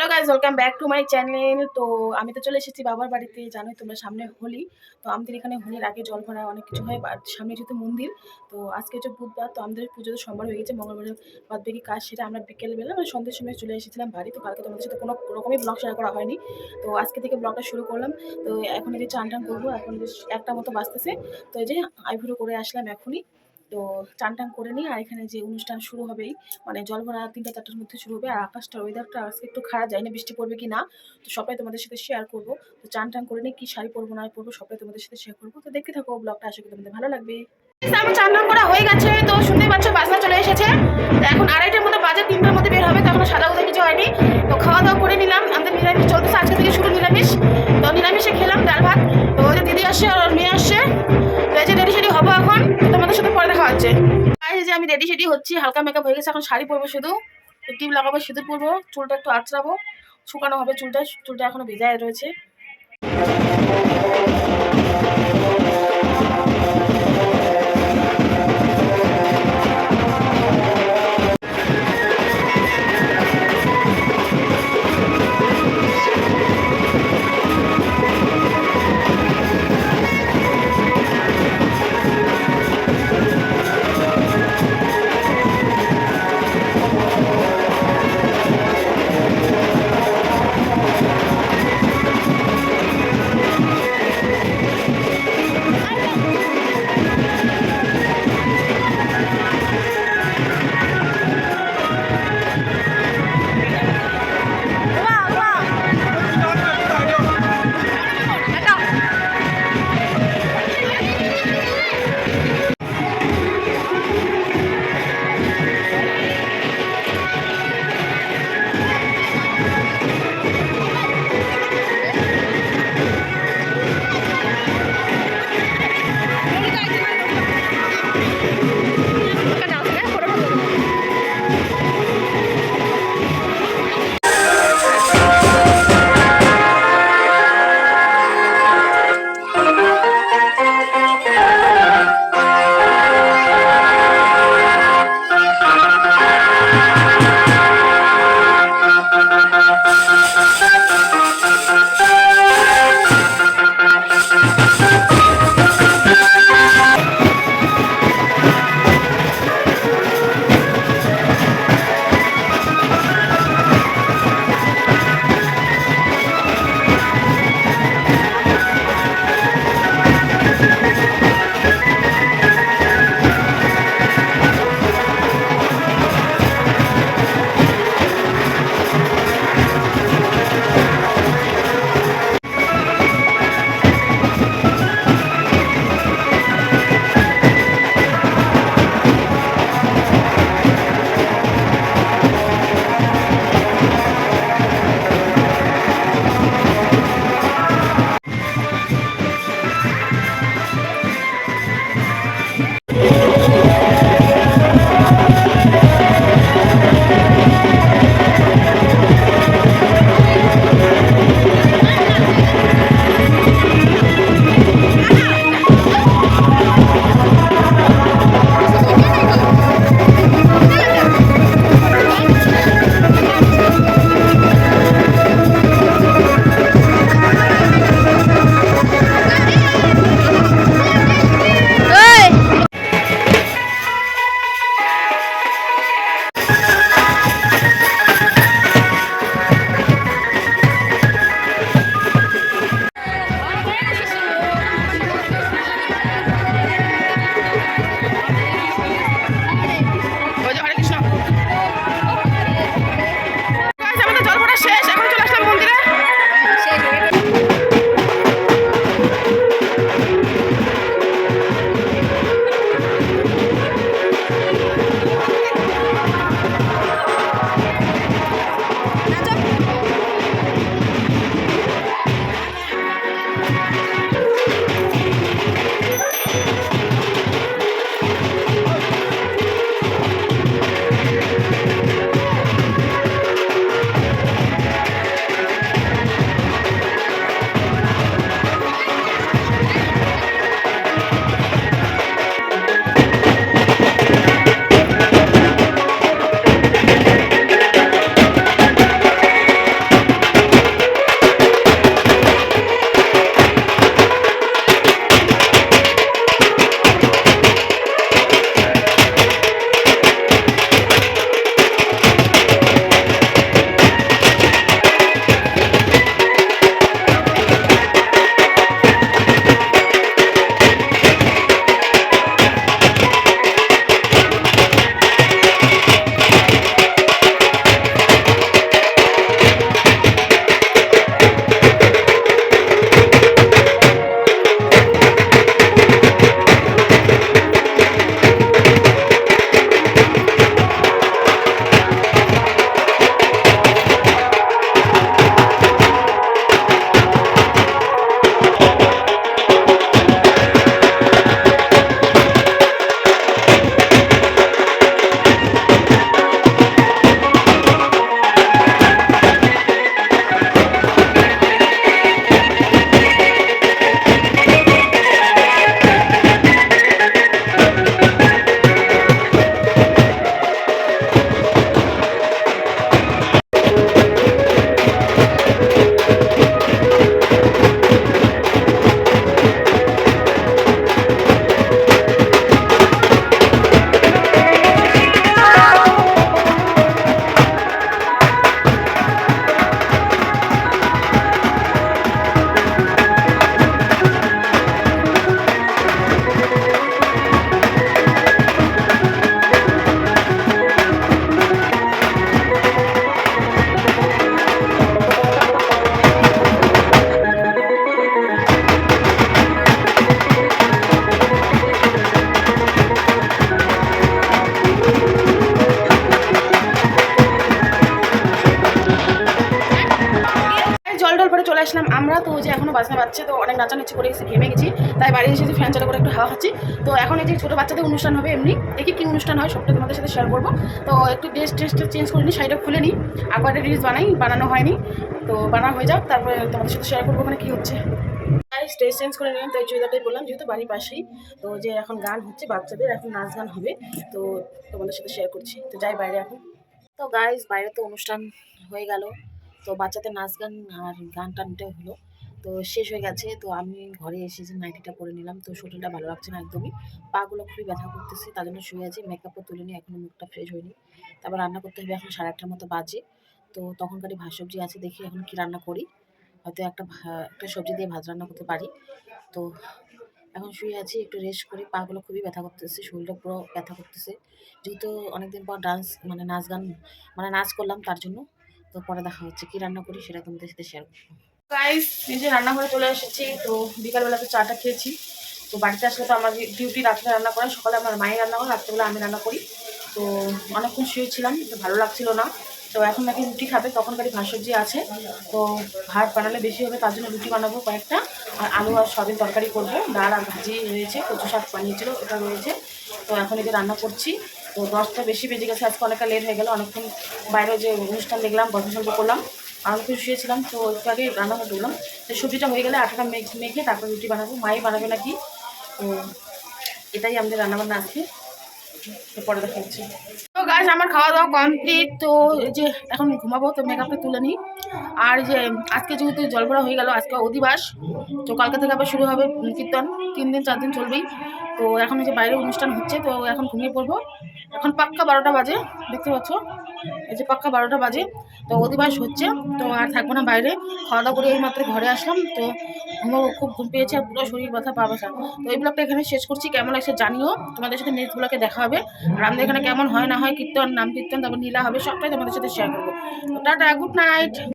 Hello guys welcome back to my channel তো আমি তো চলে এসেছি বাবার বাড়িতে, জানোই তোমরা সামনে হোলি। তো আমাদের এখানে হোলির আগে জল ভরা অনেক কিছু হয়, আর সামনে যেহেতু মন্দির, তো আজকে হচ্ছে বুধবার, তো আমাদের পুজো সোমবার হয়ে গেছে মঙ্গলবারের বাদ বাকি কাজ সেটা আমরা বিকেলবেলা মানে সন্ধ্যের সময় চলে এসেছিলাম বাড়ি। তো কালকে তোমাদের সাথে কোনো রকমই ব্লগ শেয়ার করা হয়নি। তো আজকে থেকে ব্লগটা শুরু করলাম। তো এখন যে চান টান করব, এখন একটা মতো বাঁচতেছে তো এই যে আইভুরো করে আসলাম এখনই। তো চান টান করে নিই আর এখানে যে অনুষ্ঠান শুরু হবেই মানে জল ভরা তিনটা চারটার মধ্যে শুরু হবে, আর আকাশটা ওয়েদারটা আজকে একটু খারাপ যায় না বৃষ্টি পড়বে কি না তো সবাই তোমাদের সাথে শেয়ার করব। তো চান টান করে নিই কি শাড়ি পরবো, না পরবো সবাই তোমাদের সাথে শেয়ার করব। তো দেখতে থাকো ব্লগটা আশা করি তোমাদের ভালো লাগবে। আমার চান টান করা হয়ে গেছে, তো শুনতে পাচ্ছ বাসনা চলে এসেছে। তো এখন আড়াইটার মধ্যে বাজে, তিনটার মধ্যে বের হবে তো এখন সাদা উদা কিছু হয়নি। তো খাওয়া দাওয়া করে নিলাম, আমাদের নিরামিষ চলতেছে, আজকে থেকে শুরু নিরামিষ। তো নিরামিষে খেলাম, ডাল ভাত। তো যে দিদি আসছে আর মেয়ে আসছে। পরে আর যে আমি রেডি সেডি হচ্ছি, হালকা মেকআপ হয়ে গেছে, এখন শাড়ি পরবো শুধু। টিপ লাগাবো, সিঁদুর পরবো, চুলটা একটু আঁচড়াবো, শুকানো হবে চুলটা চুলটা এখনও ভেজায় রয়েছে। চলে আসলাম আমরা। তো যে এখনও বাজনা বাজছে, তো অনেক নাচানাচি করে এসে ঘেমে গেছি। তাই বাড়ি এসেছি ফ্যান চালু করে একটু হাওয়া খাচ্ছি। তো এখন এই যে ছোটো বাচ্চাদের অনুষ্ঠান হবে এমনি, দেখি কী অনুষ্ঠান হয়, সবটা তোমাদের সাথে শেয়ার করব। তো একটু ড্রেস ট্রেসটা চেঞ্জ করে নিই, শাড়িটা খুলে নিই। আর কয়েকটা রিলস বানাই, বানানো হয়নি। তো বানানো হয়ে যাক, তারপরে তোমাদের সাথে শেয়ার করব ওখানে কী হচ্ছে। স্টেজ চেঞ্জ করে নিলাম, তাই চুড়িদারটাই বললাম, যেহেতু বাড়ির পাশেই। তো যে এখন গান হচ্ছে, বাচ্চাদের এখন নাচ গান হবে। তো তোমাদের সাথে শেয়ার করছি। তো যাই বাইরে এখন। তো গাইজ বাইরে তো অনুষ্ঠান হয়ে গেল। তো বাচ্চাদের নাচ গান আর গান টানটাই হলো। তো শেষ হয়ে গেছে, তো আমি ঘরে এসে যে নাইটিটা পরে নিলাম, তো শরীরটা ভালো লাগছে না একদমই। পাগুলো খুবই ব্যথা করতেছে, তার জন্য শুয়ে আছি মেকআপও তুলে নিই এখনও মুখটা ফ্রেশ হয়নি। তারপর রান্না করতে হবে এখন সাড়ে আটটার মতো বাজে। তো তখনকারই ভাত সবজি আছে, দেখি এখন কি রান্না করি। হয়তো একটা একটা সবজি দিয়ে ভাত রান্না করতে পারি। তো এখন শুয়ে আছি, একটু রেস্ট করি, পাগুলো খুবই ব্যথা করতেছে, শরীরটা পুরো ব্যথা করতেছে। যেহেতু অনেকদিন পর ডান্স মানে নাচ গান মানে নাচ করলাম তার জন্য তো পরে দেখা হচ্ছে। কি রান্না করি সেটা তোমাদের সাথে শেয়ার করব গাইস নিজে রান্না রান্নাঘরে চলে এসেছি, তো বিকালবেলা তো চাটা খেয়েছি। তো বাড়িতে আসলে তো আমার ডিউটি রাত্রে রান্না করা সকালে আমার মায়ের রান্না করে রাত্রেবেলা আমি রান্না করি। তো অনেকক্ষণ শুয়েছিলাম তো ভালো লাগছিল না। তো এখন নাকি রুটি খাবে তখনকারই ভাত সবজি আছে। তো ভাত বানালে বেশি হবে, তার জন্য রুটি বানাবো কয়েকটা। আর আলু আর সয়াবিন তরকারি করব। ডাল আর ভাজি রয়েছে, কচু শাক বানিয়েছিল, ওটা রয়েছে। তো এখন যে রান্না করছি। তো দশটা বেশি বেজে গেছে, আজকে অনেকটা লেট হয়ে গেল, অনেকক্ষণ বাইরে যে অনুষ্ঠান দেখলাম গল্প করলাম করলাম তো শুয়েছিলাম, তো একটু আগে রান্নাঘর করলাম। তো সবজিটা হয়ে গেলে আটাটা মেঘ মেখে তারপর রুটি বানাবো, মাই বানাবে নাকি? তো এটাই আমাদের রান্নাবান্না আজকে। পরে দেখা হচ্ছে তো গাছ আমার খাওয়া দাওয়া কমপ্লিট তো যে এখন ঘুমাবো, তো মেকআপটা তুলে নিই। আর যে আজকে যেহেতু জলভরা হয়ে গেল, আজকে অধিবাস, তো কালকে থেকে আবার শুরু হবে কীর্তন তিন দিন, চার দিন চলবেই। তো এখন যে বাইরে অনুষ্ঠান হচ্ছে, তো এখন ঘুমিয়ে পড়ব। এখন পাক্কা বারোটা বাজে, দেখতে পাচ্ছ? এই যে পাক্কা বারোটা বাজে, তো অধিবাস হচ্ছে, তো আর থাকব না বাইরে। খাওয়া দাওয়া করে এই মাত্র ঘরে আসলাম, তো ঘুমাবো খুব ঘুম পেয়েছে, আর পুরো শরীর ব্যথা, পা তো এই ব্লগটা এখানে শেষ করছি, কেমন লাগছে জানিও। তোমাদের সাথে নেক্সট ব্লগে দেখা হবে। আর আমাদের এখানে কেমন হয় না হয় কীর্তন, নাম কীর্তন, তারপর নীলা হবে, সবটাই তোমাদের সাথে শেয়ার করব। Tata good night